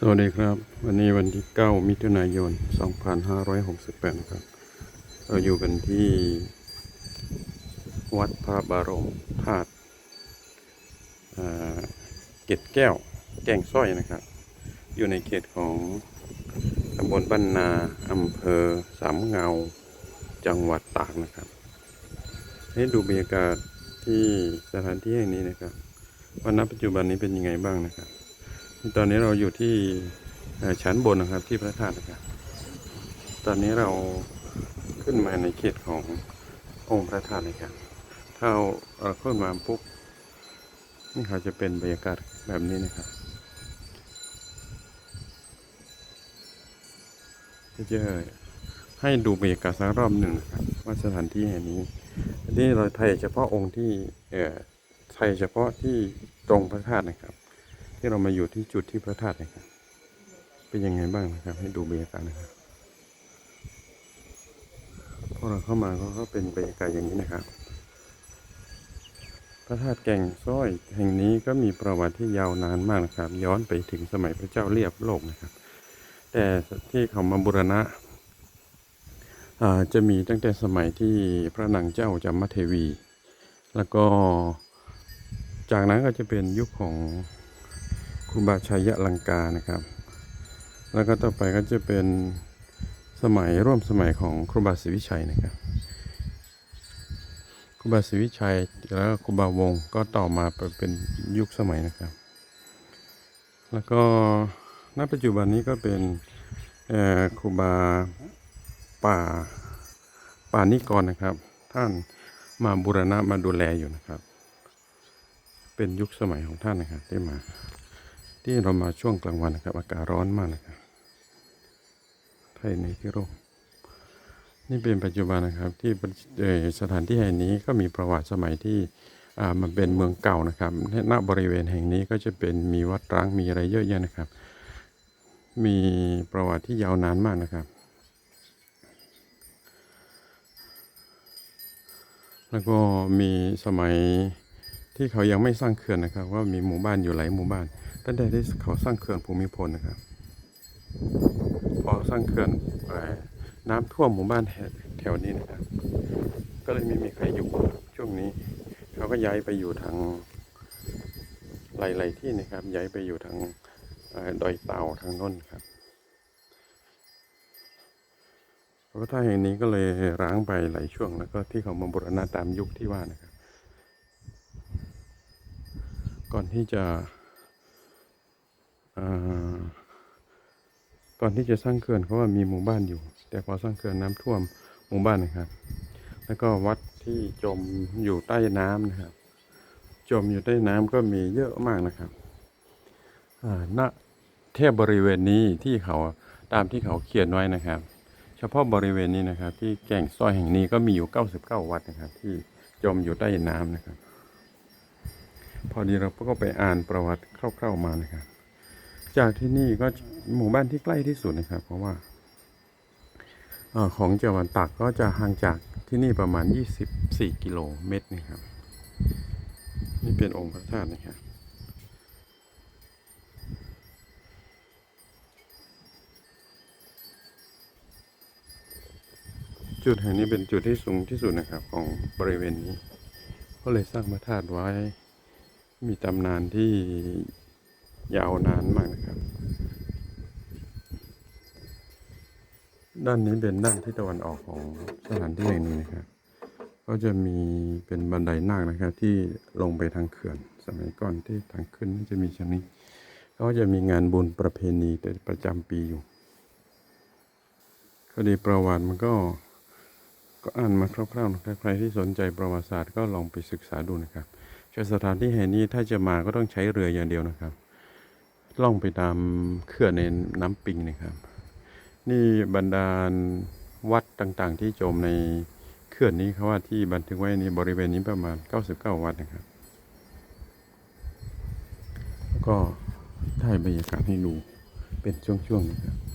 สวัสดีครับ วันนี้วันที่ 9 มิถุนายน 2568 นะครับ เราอยู่กันที่วัดพระบารมธาตุเกตแก้วแก่งสร้อยนะครับ อยู่ในเขตของตำบลบ้านนาอำเภอสามเงาจังหวัดตากนะครับ ให้ดูบรรยากาศที่สถานที่แห่งนี้นะครับว่าณปัจจุบันนี้เป็นยังไงบ้างนะครับ ตอนนี้เราอยู่ที่ชั้นบนนะครับที่พระธาตุนะครับ ตอนนี้เราขึ้นมาในเขตขององค์พระธาตุนะครับ ถ้าเราขึ้นมาปุ๊บนี่เขาจะเป็นบรรยากาศแบบนี้นะครับจะให้ดูบรรยากาศสักรอบหนึ่งนะครับว่าสถานที่แห่งนี้อันนี้เราไทยเฉพาะองค์ที่เอ่อไทยเฉพาะที่ตรงพระธาตุนะครับ ที่เรามาอยู่ที่จุดที่พระธาตุนะครับ เป็นยังไงบ้างนะครับ ให้ดูบรรยากาศนะครับพอเราเข้ามาก็ก็เป็นบรรยากาศอย่างนี้นะครับ พระธาตุแก่งซ้อยแห่งนี้ก็มีประวัติที่ยาวนานมากนะครับ ย้อนไปถึงสมัยพระเจ้าเรียบโลกนะครับ แต่ที่เขามาบูรณะจะมีตั้งแต่สมัยที่พระนางเจ้าจามเทวี แล้วก็จากนั้นก็จะเป็นยุคของ ครูบาชัยยะลังกานะครับ แล้วก็ต่อไปก็จะเป็นสมัยร่วมสมัยของครูบาศรีวิชัยนะครับครูบาศรีวิชัยแล้วครูบาวงก็ต่อมาเป็นยุคสมัยนะครับ แล้วก็ณปัจจุบันนี้ก็เป็นครูบาป่าป่านิกรนะครับ ท่านมาบูรณะมาดูแลอยู่นะครับ เป็นยุคสมัยของท่านนะครับที่มา ที่เรามาช่วงกลางวันนะครับ อากาศร้อนมากนะครับไทยในที่ร่มนี่เป็นปัจจุบันนะครับที่สถานที่แห่งนี้ก็มีประวัติสมัยที่อ่ามันเป็นเมืองเก่านะครับณบริเวณแห่งนี้ก็จะเป็นมีวัดร้างมีอะไรเยอะแยะนะครับ มีประวัติที่ยาวนานมากนะครับ แล้วก็มีสมัย ที่เขายังไม่สร้างเขื่อนนะครับ ว่ามีหมู่บ้านอยู่หลายหมู่บ้าน ตั้งแต่ที่เขาสร้างเขื่อนภูมิพลนะครับ พอสร้างเขื่อนน้ำท่วมหมู่บ้านแถวนี้นะครับ ก็เลยไม่มีใครอยู่ช่วงนี้ เขาก็ย้ายไปอยู่ทางหลายๆที่นะครับ ย้ายไปอยู่ทางดอยเต่าทางน้นครับพระธาแห่งนี้ก็เลยร้างไปหลายช่วงแล้วก็ที่เขามาบูรณะตามยุคที่ว่านะครับ ก่อนที่จะอ่าก่อนที่จะสร้างเขื่อนเขาว่ามีหมู่บ้านอยู่ แต่พอสร้างเขื่อนน้ำท่วมหมู่บ้านนะครับ แล้วก็วัดที่จมอยู่ใต้น้ำนะครับ จมอยู่ใต้น้ำก็มีเยอะมากนะครับอ่าณเทพบริเวณนี้ที่เขาตามที่เขาเขียนไว้นะครับ เฉพาะบริเวณนี้นะครับ ที่แก่งสร้อยแห่งนี้ก็มีอยู่ 99 วัดนะครับ ที่จมอยู่ใต้น้ำนะครับ พอดีเราก็ไปอ่านประวัติคร่าวๆมานะครับ จากที่นี่ก็หมู่บ้านที่ใกล้ที่สุดนะครับ เพราะว่าเอ่อของจังหวัดตากก็จะห่างจากที่นี่ประมาณ 24 กิโลเมตรนะครับ นี่เป็นองค์พระธาตุนะครับจุดแห่งนี้เป็นจุดที่สูงที่สุดนะครับของบริเวณนี้ ก็เลยสร้างพระธาตุไว้ มีตำนานที่ยาวนานมากนะครับ ด้านนี้เป็นด้านที่ตะวันออกของสถานที่แห่งนี้นะครับ ก็จะมีเป็นบันไดนาคนะครับ ที่ลงไปทางเขื่อน สมัยก่อนที่ทางขึ้นจะมีชนิดก็จะมีงานบุญประเพณีแต่ประจำปีอยู่คดีประวัติมันก็ก็อ่านมาคร่าวๆนะครับใครที่สนใจประวัติศาสตร์ก็ลองไปศึกษาดูนะครับ แต่สถานที่แห่งนี้ถ้าจะมาก็ต้องใช้เรืออย่างเดียวนะครับ ล่องไปตามเขื่อนในน้ำปิงนะครับ นี่บรรดาลวัดต่างๆ ที่จมในเขื่อนนี้เขาว่าที่บันทึกไว้ในบริเวณนี้ประมาณ 99 วัดนะครับแล้วก็ถ่ายบรรยากาศให้ดูเป็นช่วงๆนะครับ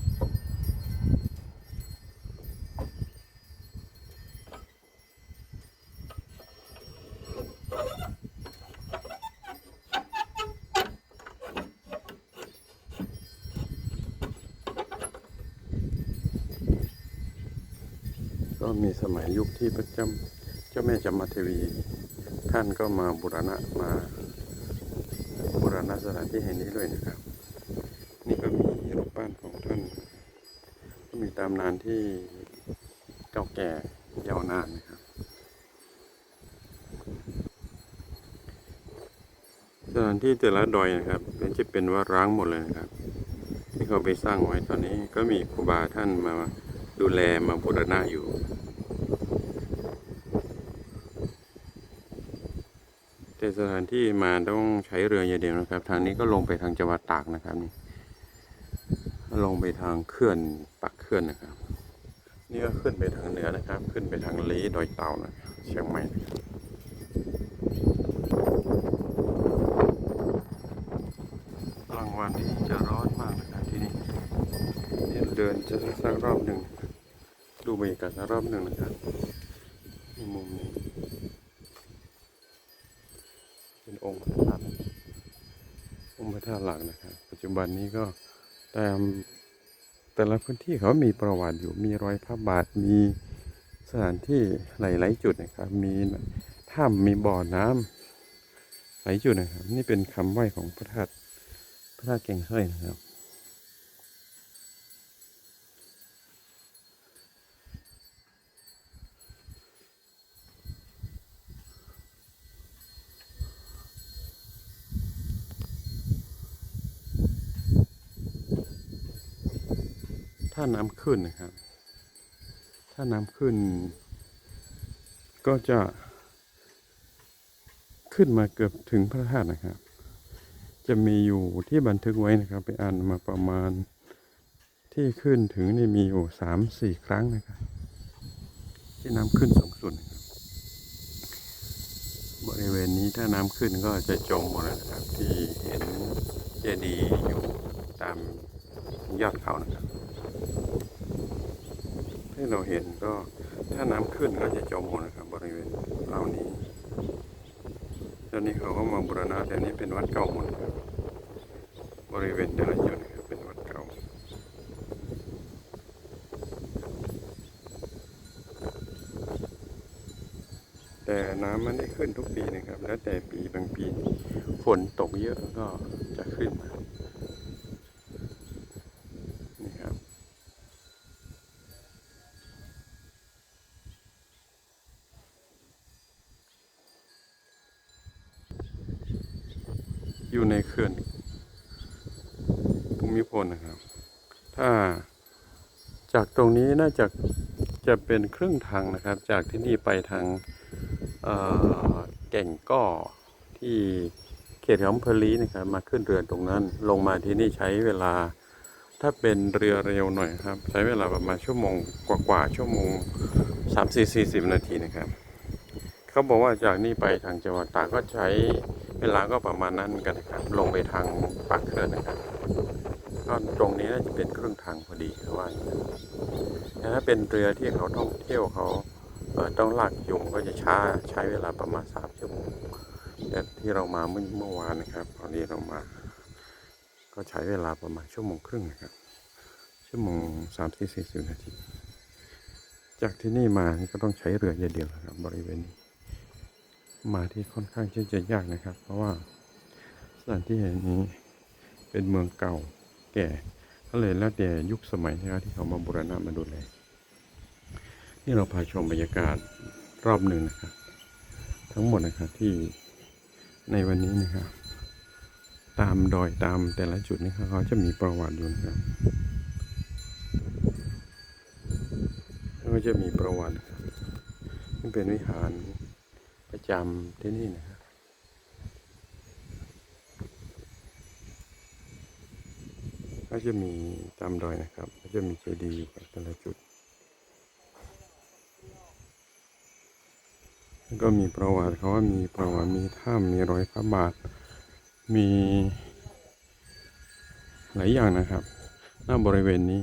มีสมัยยุคที่พระเจ้าเจ้าแม่จามเทวี ท่านก็มาบูรณะมาบูรณะสถานที่แห่งนี้ด้วยนะครับ นี่ก็มีรูปปั้นของท่าน ก็มีตำนานที่เก่าแก่ยาวนานนะครับสถานที่แต่ละดอยนะครับเป็นจะเป็นว่าร้างหมดเลยนะครับ ที่เขาไปสร้างไว้ตอนนี้ก็มีครูบาท่านมา ดูแลมาบูรณะอยู่แต่สถานที่มาต้องใช้เรืออย่างเดียวนะครับ ทางนี้ก็ลงไปทางจังหวัดตากนะครับนี่ลงไปทางเขื่อนปักเขื่อนนะครับ นี่ก็ขึ้นไปทางเหนือนะครับ ขึ้นไปทางลีดอยเต่านะครับเชียงใหม่นะครับกลางวันที่จะร้อนมากนะครับที่นี่เดี๋ยวเดินจะสักรอบหนึ่ง ดูบรรยากาศสักรอบหนึ่งนะครับในมุมนี้ เป็นองค์พระธาตุองค์พระธาตุหลักนะครับ ปัจจุบันนี้ก็ตามแต่ละพื้นที่เขามีประวัติอยู่มีรอยพระบาทมีสถานที่หลาย ๆ จุดนะครับ มีถ้ำมีบ่อน้ำหลายจุดนะครับ นี่เป็นคำไหว้ของพระธาตุพระธาตุเก่งเฮ้ยนะครับ ถ้าน้ำขึ้นนะครับ ถ้าน้ำขึ้น ก็จะ ขึ้นมาเกือบถึงพระธาตุนะครับ จะมีอยู่ที่บันทึกไว้นะครับ ไปอ่านมาประมาณที่ขึ้นถึงนี่มีอยู่สามสี่ครั้งนะครับ ที่น้ำขึ้นสูงสุดนะครับบริเวณนี้ถ้าน้ำขึ้นก็จะจมหมดนะครับ ที่เห็นเจดีย์อยู่ตามยอดเขานะครับ ที่เราเห็นก็ถ้าน้ำขึ้นก็จะจมหมดนะครับ บริเวณเหล่านี้ตอนนี้เขาก็มาบูรณะแต่นี้เป็นวัดเก่าหมดครับ บริเวณแต่ละจุดนะครับเป็นวัดเก่าแต่น้ำมันได้ขึ้นทุกปีนะครับ แล้วแต่ปีบางปีฝนตกเยอะก็จะขึ้นมานี่ครับ อยู่ในเขื่อนภูมิพลนะครับ ถ้าจากตรงนี้น่าจะจะเป็นครึ่งทางนะครับ จากที่นี่ไปทางแก่งก้อที่เขตของเพลีนะครับ มาขึ้นเรือตรงนั้น ลงมาที่นี่ใช้เวลา ถ้าเป็นเรือเร็วหน่อยครับ ใช้เวลาประมาณชั่วโมงกว่าๆชั่วโมงสามสี่สี่สิบนาทีนะครับ เขาบอกว่าจากนี่ไปทางจังหวัดตากก็ใช้ เวลาก็ประมาณนั้นเหมือนกันนะครับ ลงไปทางปากเขื่อนนะครับก็ตรงนี้น่าจะเป็นครึ่งทางพอดีเขาว่าอย่าถ้าเป็นเรือที่เขาท่องเที่ยวเขาเต้องลากจูงก็จะช้าใช้เวลาประมาณสามชั่วโมงแต่ที่เรามาเมื่อเมื่อวานนะครับตอนนี้เรามา ก็ใช้เวลาประมาณชั่วโมงครึ่งนะครับ ชั่วโมงสามสี่สี่สิบนาที จากที่นี่มาก็ต้องใช้เรือเดียวครับบริเวณนี้ มาที่ค่อนข้างที่จะยากนะครับ เพราะว่าสถานที่แห่งนี้เป็นเมืองเก่าแก่ก็เลยแล้วแต่ยุคสมัยนะครับที่เขามาบูรณะมาดูแลนี่เราพาชมบรรยากาศรอบหนึ่งนะครับ ทั้งหมดนะครับที่ในวันนี้นะครับ ตามดอยตามแต่ละจุดนี่ครับเขาจะมีประวัติอยู่นะครับก็จะมีประวัติครับเป็นวิหาร ประจำที่นี่นะครับก็จะมีตามดอยนะครับ ก็จะมีเจดีย์อยู่แต่ละจุดแล้วก็มีประวัติเขาว่ามีประวัติมีถ้ำมีรอยพระบาท มีหลายอย่างนะครับ หน้าบริเวณนี้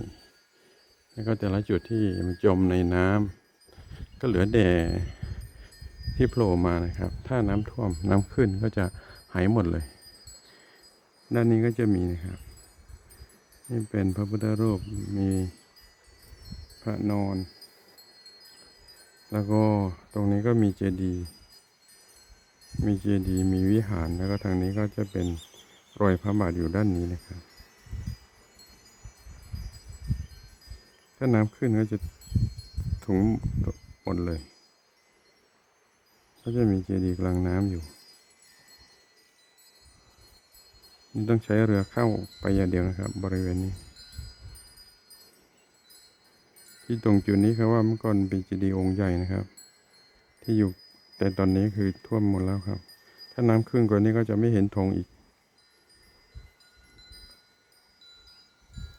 แล้วก็แต่ละจุดที่มันจมในน้ำก็เหลือแต่ ที่โผล่มานะครับ ถ้าน้ำท่วมน้ำขึ้นก็จะหายหมดเลย ด้านนี้ก็จะมีนะครับ นี่เป็นพระพุทธรูปมีพระนอน แล้วก็ตรงนี้ก็มีเจดีย์มีเจดีย์มีวิหารแล้วก็ทางนี้ก็จะเป็นรอยพระบาทอยู่ด้านนี้นะครับ ถ้าน้ำขึ้นก็จะถุงหมดเลย ก็จะมีเจดีย์กลางน้ำอยู่ นี่ต้องใช้เรือเข้าไปอย่างเดียวนะครับ บริเวณนี้ ที่ตรงจุดนี้ครับว่าเมื่อก่อนเป็นเจดีย์องค์ใหญ่นะครับ ที่อยู่แต่ตอนนี้คือท่วมหมดแล้วครับ ถ้าน้ำขึ้นกว่านี้ก็จะไม่เห็นธงอีก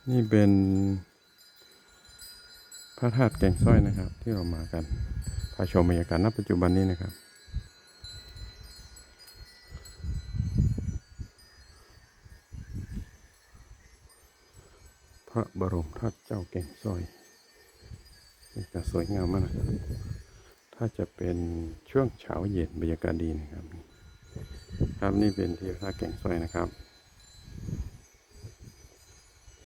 นี่เป็นพระธาตุแก่งสร้อยนะครับ ที่เรามากันพาชมบรรยากาศณปัจจุบันนี้นะครับ พระบรมธาตุเจ้าแก่งสร้อยนี่จะสวยงามมากนะครับถ้าจะเป็นช่วงเช้าเย็นบรรยากาศดีนะครับ ครับนี่เป็นที่พระแก่งสร้อยนะครับ